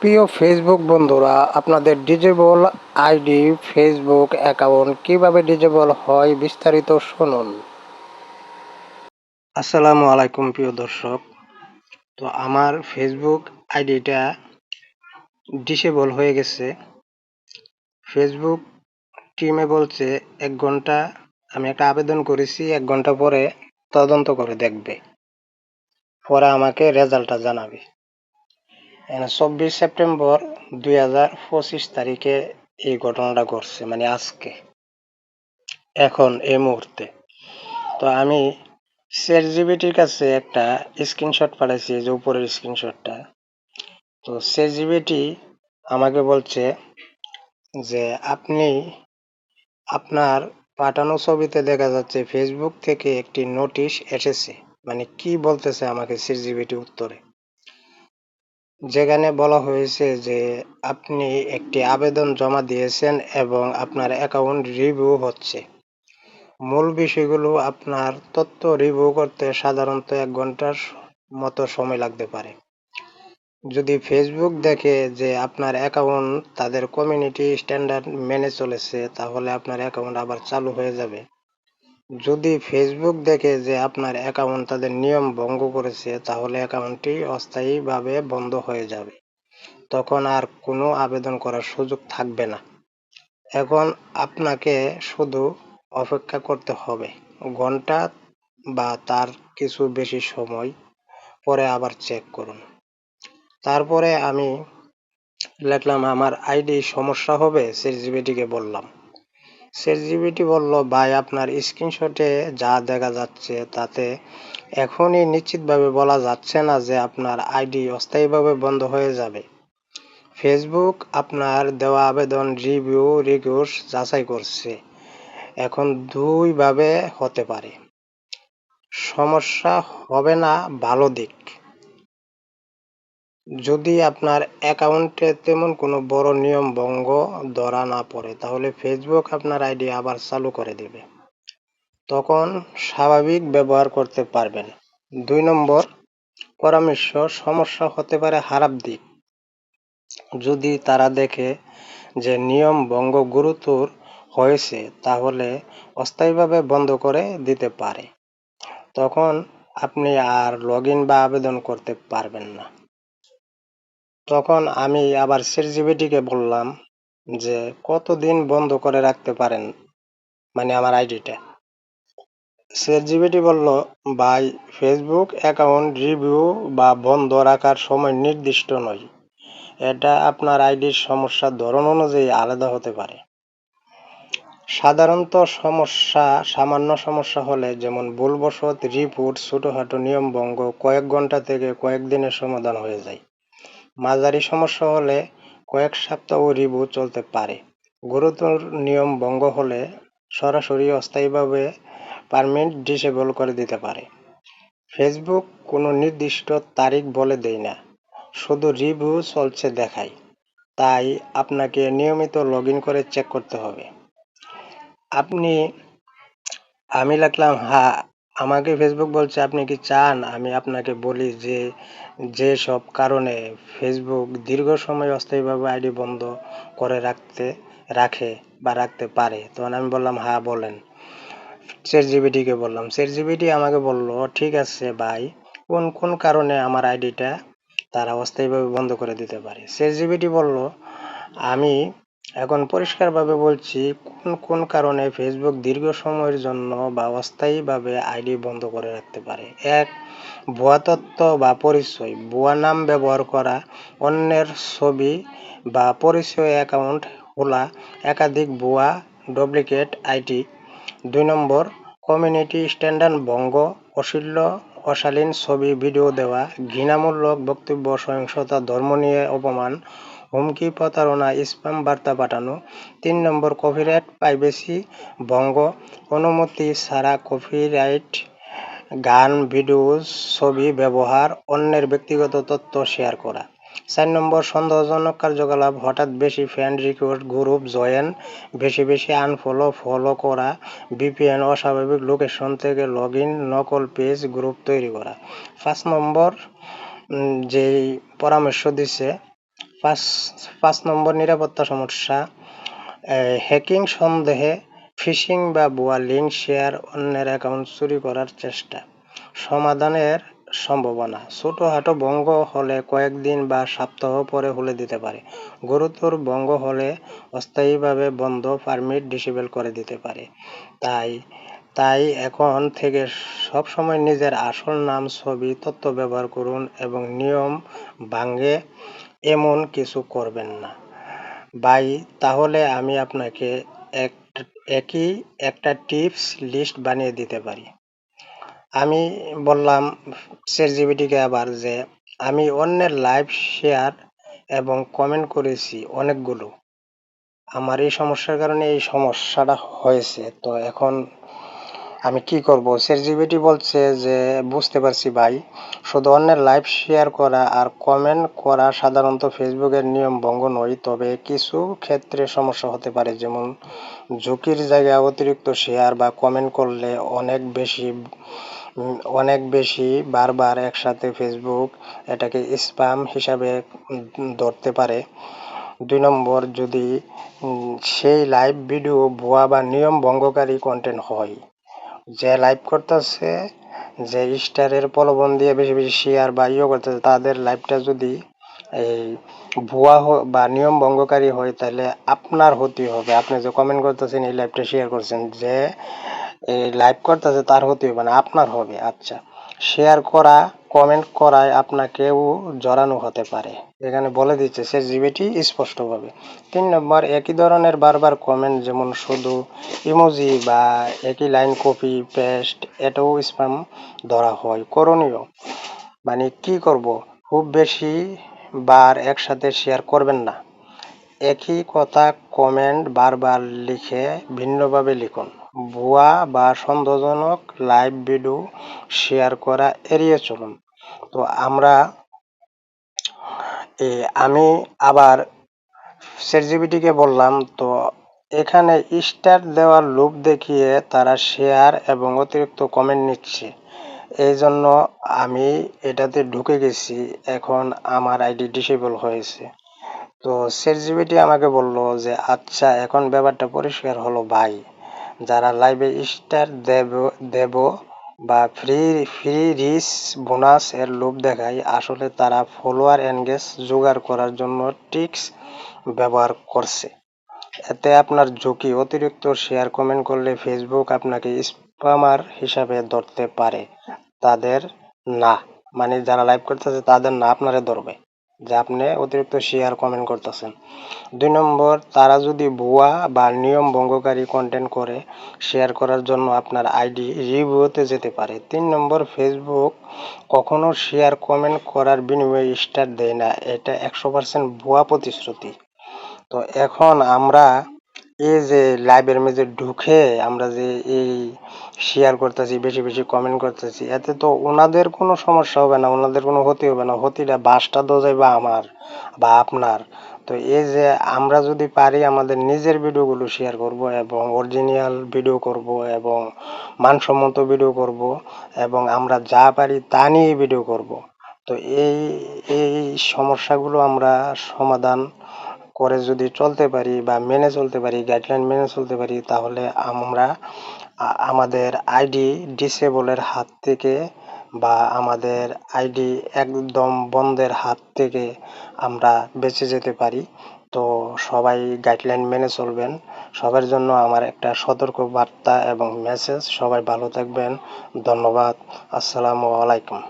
প্রিয় ফেসবুক বন্ধুরা, আপনাদের ডিজেবল আইডি ফেসবুক অ্যাকাউন্ট কীভাবে ডিজেবল হয় বিস্তারিত শুনুন। আসসালামু আলাইকুম প্রিয় দর্শক। তো আমার ফেসবুক আইডিটা ডিসেবল হয়ে গেছে। ফেসবুক টিমে বলছে, এক ঘণ্টা আমি একটা আবেদন করেছি, এক ঘণ্টা পরে তদন্ত করে দেখবে। পরে আমাকে রেজাল্টটা জানাবে। চব্বিশ সেপ্টেম্বর দুই হাজার পঁচিশ তারিখে এই ঘটনাটা ঘটছে মানে আজকে। এখন এই মুহূর্তে। তো আমি শের জিবিটির কাছে একটা স্ক্রিনশট পাঠাইছি যে উপরের স্ক্রিনশটটা তো শের জিবিটি আমাকে বলছে যে, আপনি আপনার পাঠানো ছবিতে দেখা যাচ্ছে ফেসবুক থেকে একটি নোটিশ এসেছে। মানে কি বলতেছে আমাকে সিজিবিটি উত্তরে? যেখানে বলা হয়েছে যে আপনি একটি আবেদন জমা দিয়েছেন এবং আপনার অ্যাকাউন্ট রিভিউ হচ্ছে। মূল বিষয়গুলো, আপনার তথ্য রিভিউ করতে সাধারণত এক ঘণ্টার মতো সময় লাগতে পারে। যদি ফেসবুক দেখে যে আপনার অ্যাকাউন্ট তাদের কমিউনিটি স্ট্যান্ডার্ড মেনে চলেছে, তাহলে আপনার অ্যাকাউন্ট আবার চালু হয়ে যাবে। যদি ফেসবুক দেখে যে আপনার অ্যাকাউন্ট তাদের নিয়ম ভঙ্গ করেছে, তাহলে অ্যাকাউন্টটি অস্থায়ীভাবে বন্ধ হয়ে যাবে। তখন আর কোনো আবেদন করার সুযোগ থাকবে না। এখন আপনাকে শুধু অপেক্ষা করতে হবে। ঘণ্টা বা তার কিছু বেশি সময় পরে আবার চেক করুন। তারপরে আমি লিখলাম, আমার আইডি সমস্যা হবে? সিজিবিটিকে বললাম। সিজিবিটি বলল, ভাই, আপনার স্ক্রিনশটে যা দেখা যাচ্ছে তাতে এখনই নিশ্চিতভাবে বলা যাচ্ছে না যে আপনার আইডি অস্থায়ীভাবে বন্ধ হয়ে যাবে। ফেসবুক আপনার দেওয়া আবেদন রিভিউ রিকোর্স যাচাই করছে। এখন দুইভাবে হতে পারে। সমস্যা হবে না, ভালো দিক। যদি আপনার অ্যাকাউন্টে তেমন কোনো বড় নিয়ম ভঙ্গ ধরা না পড়ে, তাহলে ফেসবুক আপনার আইডি আবার চালু করে দেবে। তখন স্বাভাবিক ব্যবহার করতে পারবেন। দুই নম্বর, পরামর্শ সমস্যা হতে পারে খারাপ দিক। যদি তারা দেখে যে নিয়ম ভঙ্গ গুরুতর হয়েছে, তাহলে অস্থায়ীভাবে বন্ধ করে দিতে পারে। তখন আপনি আর লগ বা আবেদন করতে পারবেন না। তখন আমি আবার সিরজিবিটিকে বললাম যে, কতদিন বন্ধ করে রাখতে পারেন? মানে আমার আইডিটা। সিরজিবিটি বলল, ভাই ফেসবুক অ্যাকাউন্ট রিভিউ বা বন্ধ রাখার সময় নির্দিষ্ট নয়। এটা আপনার আইডির সমস্যার ধরন অনুযায়ী আলাদা হতে পারে। সাধারণত সমস্যা, সামান্য সমস্যা হলে যেমন ভুলবশত রিপোর্ট, ছোটোখাটো নিয়মভঙ্গ কয়েক ঘণ্টা থেকে কয়েক দিনের সমাধান হয়ে যায়। মাঝারি সমস্যা হলে কয়েক সপ্তাহ রিভিউ চলতে পারে। গুরুতর নিয়ম ভঙ্গ হলে সরাসরি অস্থায়ীভাবে পারমিট ডিসেবল করে দিতে পারে। ফেসবুক কোনো নির্দিষ্ট তারিখ বলে দেয় না, শুধু রিভিউ চলছে দেখায়। তাই আপনাকে নিয়মিত লগ করে চেক করতে হবে। আপনি আমি লিখলাম হ্যাঁ আমাকে ফেসবুক বলছে, আপনি কি চান? আমি আপনাকে বলি যে যে সব কারণে ফেসবুক দীর্ঘ সময় অস্থায়ীভাবে আইডি বন্ধ করে রাখতে, রাখে বা রাখতে পারে। তখন আমি বললাম হ্যাঁ বলেন। শের জিবিটিকে বললাম শের জিবিটি আমাকে বলল, ঠিক আছে ভাই, কোন কোন কারণে আমার আইডিটা তারা অস্থায়ীভাবে বন্ধ করে দিতে পারে? শের জিবিটি বলল, আমি এখন পরিষ্কারভাবে বলছি, কোন কোন কারণে ফেসবুক দীর্ঘ সময়ের জন্য বা অস্থায়ীভাবে আইডি বন্ধ করে রাখতে পারে? এক, ভুয়া তথ্য বা পরিচয়। ভুয়া নাম ব্যবহার করা, অন্যের ছবি বা পরিচয় অ্যাকাউন্ট খোলা, একাধিক ভুয়া ডুপ্লিকেট আইডি। দুই নম্বর কমিউনিটি স্ট্যান্ডার্ড ভঙ্গ অশীল্য অশালীন ছবি ভিডিও দেওয়া, ঘৃণামূলক বক্তব্য, সহিংসতা, ধর্ম নিয়ে অপমান হুমকি প্রতারণা স্প্যাম বার্তা পাঠানো, তিন নম্বর কপিরাইট প্রাইভেসি, ভঙ্গ, অনুমতি ছাড়া কপিরাইট, গান ভিডিও ছবি ব্যবহার, অন্যের ব্যক্তিগত তথ্য শেয়ার করা। চার নম্বর, সন্দেহজনক কার্যকলাপ, হঠাৎ বেশি ফ্যান রিকোয়েস্ট গ্রুপ জয়েন, বেশি বেশি আনফলো, ফলো করা বিপিএন অস্বাভাবিক লোকেশন থেকে লগ ইন নকল পেজ গ্রুপ তৈরি করা। পাঁচ নম্বর যেই পরামর্শ দিচ্ছে পাঁচ পাঁচ নম্বর নিরাপত্তা সমস্যা হ্যাকিং সন্দেহে ফিশিং বা ভুয়া লিঙ্ক শেয়ার অন্যের অ্যাকাউন্ট চুরি করার চেষ্টা। সমাধানের সম্ভাবনা, ছোটোখাটো ভঙ্গ হলে কয়েকদিন বা সপ্তাহ পরে হলে দিতে পারে। গুরুতর ভঙ্গ হলে অস্থায়ীভাবে বন্ধ পারমিট ডিসেবল করে দিতে পারে। তাই তাই এখন থেকে সব সময় নিজের আসল নাম, ছবি, তথ্য ব্যবহার করুন এবং নিয়ম ভাঙ্গে এমন কিছু করবেন না। ভাই, তাহলে আমি আপনাকে এক, একই একটা টিপস লিস্ট বানিয়ে দিতে পারি। আমি বললাম শের জিবিটিকে আবার যে, আমি অন্যের লাইভ শেয়ার এবং কমেন্ট করেছি অনেকগুলো। আমার এই সমস্যার কারণে এই সমস্যাটা হয়েছে। তো এখন আমি কি করব? জিবিটি বলছে যে, বুঝতে পারছি ভাই, শুধু অন্যের লাইভ শেয়ার করা আর কমেন্ট করা সাধারণত ফেসবুকের নিয়ম ভঙ্গ নয়, তবে কিছু ক্ষেত্রে সমস্যা হতে পারে। যেমন, ঝুঁকির জায়গায় অতিরিক্ত শেয়ার বা কমেন্ট করলে অনেক বেশি অনেক বেশি বারবার একসাথে ফেসবুক এটাকে স্প্যাম হিসাবে ধরতে পারে। দুই নম্বর, যদি সেই লাইভ ভিডিও ভুয়া বা নিয়ম ভঙ্গকারী কন্টেন্ট হয় যে লাইভ করতেছে, যে স্টারের প্রলোভন দিয়ে বেশি বেশি শেয়ার বা ইয়ে করতেছে, তাদের লাইভটা যদি এই ভুয়া বা নিয়ম ভঙ্গকারী হয়, তাহলে আপনার ক্ষতি হবে। আপনি যে কমেন্ট করতেছেন, এই লাইভটা শেয়ার করছেন, যে এই লাইভ করতেছে, তার ক্ষতি হবে না, আপনার হবে। আচ্ছা শেয়ার করা কমেন্ট করায় আপনাকেও জড়ানো হতে পারে। এখানে বলে দিচ্ছে, সে জিবিটি স্পষ্টভাবে। তিন নম্বর, একই ধরনের বারবার কমেন্ট যেমন শুধু ইমোজি বা একই লাইন কপি পেস্ট এটাও স্প্যাম ধরা হয়। করণীয় মানে কি করব? খুব বেশি বার একসাথে শেয়ার করবেন না। একই কথা কমেন্ট বারবার লিখে ভিন্নভাবে লিখুন। ভুয়া বা সন্দেহজনক লাইভ ভিডিও শেয়ার করা এড়িয়ে চলুন। তো আমরা আমি আবার সেরজিবিটিকে বললাম, তো এখানে স্টার দেওয়ার লোভ দেখিয়ে তারা শেয়ার এবং অতিরিক্ত কমেন্ট নিচ্ছে। এই জন্য আমি এটাতে ঢুকে গেছি, এখন আমার আইডি ডিসেবল হয়েছে। তো সেরজিবিটি আমাকে বলল যে আচ্ছা এখন ব্যাপারটা পরিষ্কার হলো, ভাই। যারা লাইভে স্টার দেব দেব বা ফ্রি ফ্রি রিস বোনাস এর লোভ দেখায়, আসলে তারা ফলোয়ার এনগেজ জোগাড় করার জন্য টিক্স ব্যবহার করছে। এতে আপনার ঝুঁকি, অতিরিক্ত শেয়ার কমেন্ট করলে ফেসবুক আপনাকে স্পামার হিসাবে ধরতে পারে। তাদের না মানে যারা লাইভ করতেছে তাদের না, আপনারে ধরবে। যে আপনি অতিরিক্ত শেয়ার কমেন্ট করতেছেন। দুই নম্বর, তারা যদি ভুয়া বা নিয়ম ভঙ্গকারী কন্টেন্ট করে শেয়ার করার জন্য আপনার আইডি রিভিউতে যেতে পারে। তিন নম্বর ফেসবুক কখনো শেয়ার কমেন্ট করার বিনিময়ে স্টার দেয় না। এটা একশো পার্সেন্ট ভুয়া প্রতিশ্রুতি। তো এখন আমরা এই যে লাইভের মধ্যে ঢুকে আমরা যে এই শেয়ার করতেছি, বেশি বেশি কমেন্ট করতেছি, এতে তো ওনাদের কোনো সমস্যা হবে না, ওনাদের কোনো ক্ষতি হবে না। ক্ষতিটা বাসটা তো যাইবা আমার বা আপনার। তো এই যে আমরা যদি পারি আমাদের নিজের ভিডিওগুলো শেয়ার করব এবং অরিজিনাল ভিডিও করব এবং মানসম্মত ভিডিও করব এবং আমরা যা পারি তা নিয়ে ভিডিও করব। তো এই এই সমস্যাগুলো আমরা সমাধান করে যদি চলতে পারি বা মেনে চলতে পারি গাইডলাইন মেনে চলতে পারি, তাহলে আমরা আমাদের আইডি ডিসেবলের হাত থেকে বা আমাদের আইডি একদম বন্ধের হাত থেকে আমরা বেঁচে যেতে পারি। তো সবাই গাইডলাইন মেনে চলবেন। সবার জন্য আমার একটা সতর্ক বার্তা এবং মেসেজ সবাই ভালো থাকবেন। ধন্যবাদ। আসসালামু আলাইকুম।